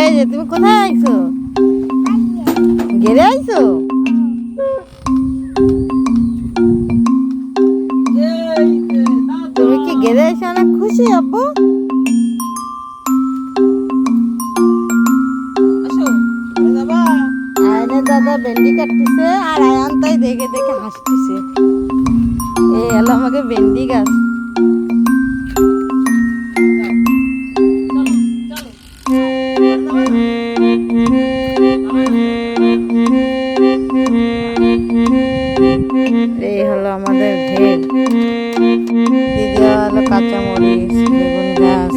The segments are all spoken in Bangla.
এই যে তুমি কোথায় আইছো? গেরে আইছো? তুমি কি গেরে এসে অনেক খুশি আব্বু আয়নে দাদা ভেন্ডি কাটতেছে আর আয়ান তাই দেখে দেখে হাসতেছে। এই হলো আমাকে ভেন্ডি গাছ। এই হলো আমাদের ঘের দিদি হলো কাঁচামরিচ, বেগুন গাছ।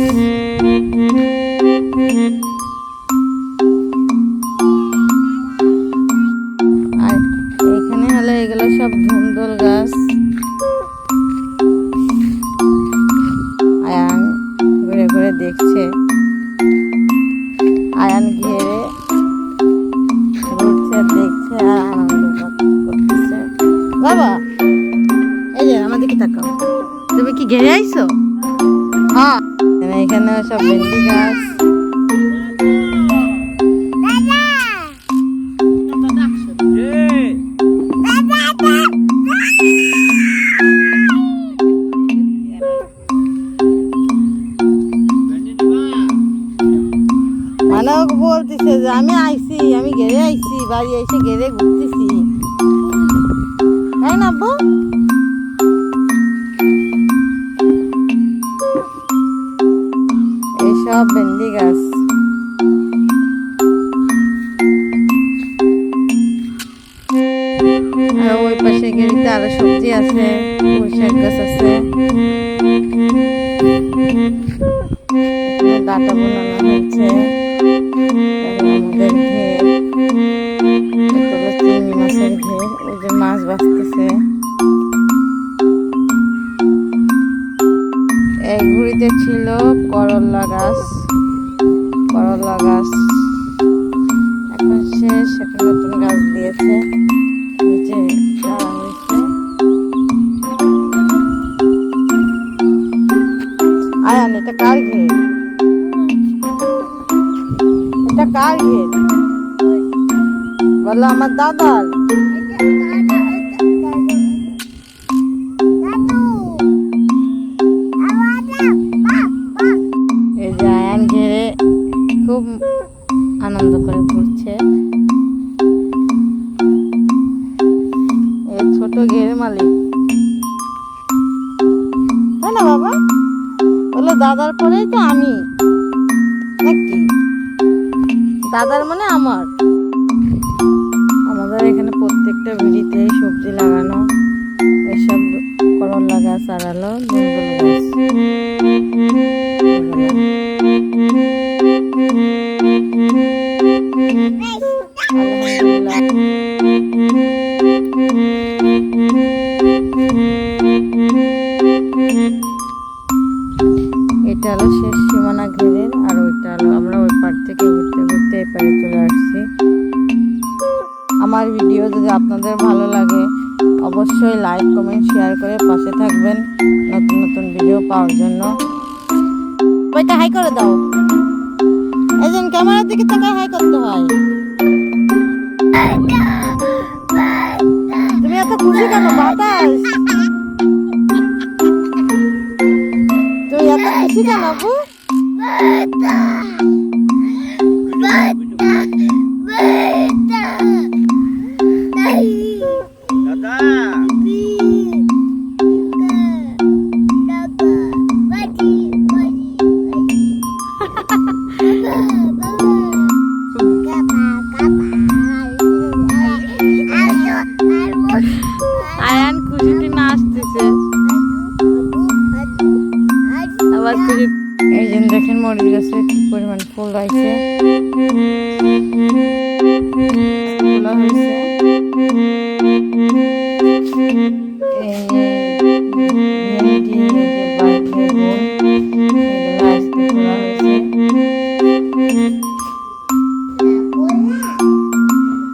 এখানে হলো এগুলো সব ধুন্দল গাছ। আয়ান ঘুরে ঘুরে দেখছে। আয়ান ঘিরে ঘুরছে, দেখছে, আর বাবা, এই যে আমার দিকে তাকাও। তুমি কি ঘেরে আইছো? হ্যাঁ। এখানে সব ভেন্ডি গাছ। যে আমি আইছি, আমি গেড়ে আইছি, বাড়ি এসে গেড়ে ঘুরতেছি। আব্বু এইসব ভেন্ডি গাছ। ওই পাশে গেড়িতে আরও সবজি আছে গাছ আছে। বানানো ওই যে মাছ বাঁচতেছে। এই ঘুড়িতে ছিল করল্লা গাছ। করল্লা গাছ। এখন শেষ একটা নতুন গাছ দিয়েছে। নিচে এটা কার এটা কার ঘের? বলো আমার দাদার। খুব আনন্দ করে ঘুরছে। ছোট ঘের মালিক। তাই না বাবা? বলে দাদার পরেই তো আমি। দাদার মানে আমার। আমাদের এখানে প্রত্যেকটা ভিড়িতে সবজি লাগানো, এসব করলা গাছ আড়ালো এটা শেষ সীমানা ঘেরের আর ওইটা হলো আমরা ওই পার থেকে ঘুরতে ঘুরতে এই পারে চলে আসছি। আমার ভিডিও যদি আপনাদের ভালো লাগে, অবশ্যই লাইক, কমেন্ট, শেয়ার করে পাশে থাকবেন নতুন নতুন ভিডিও পাওয়ার জন্য। ওইটা হাই করে দাও। যে ক্যামেরার দিকে হাই করতে হয়। তুমি এত খুশি কেন, বাতাস? কেন আপু আয়ান খুশিতে নাচতেছে আবার খুশি এই যে দেখেন মরিচ গাছে কি পরিমাণ ফুল হয়েছে।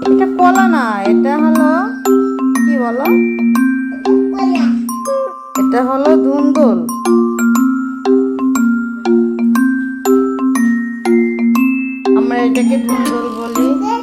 এটা কলা না, এটা হলো কি বলো? এটা হলো ধুন্দুল এটাকে ধুন্দুল বলি।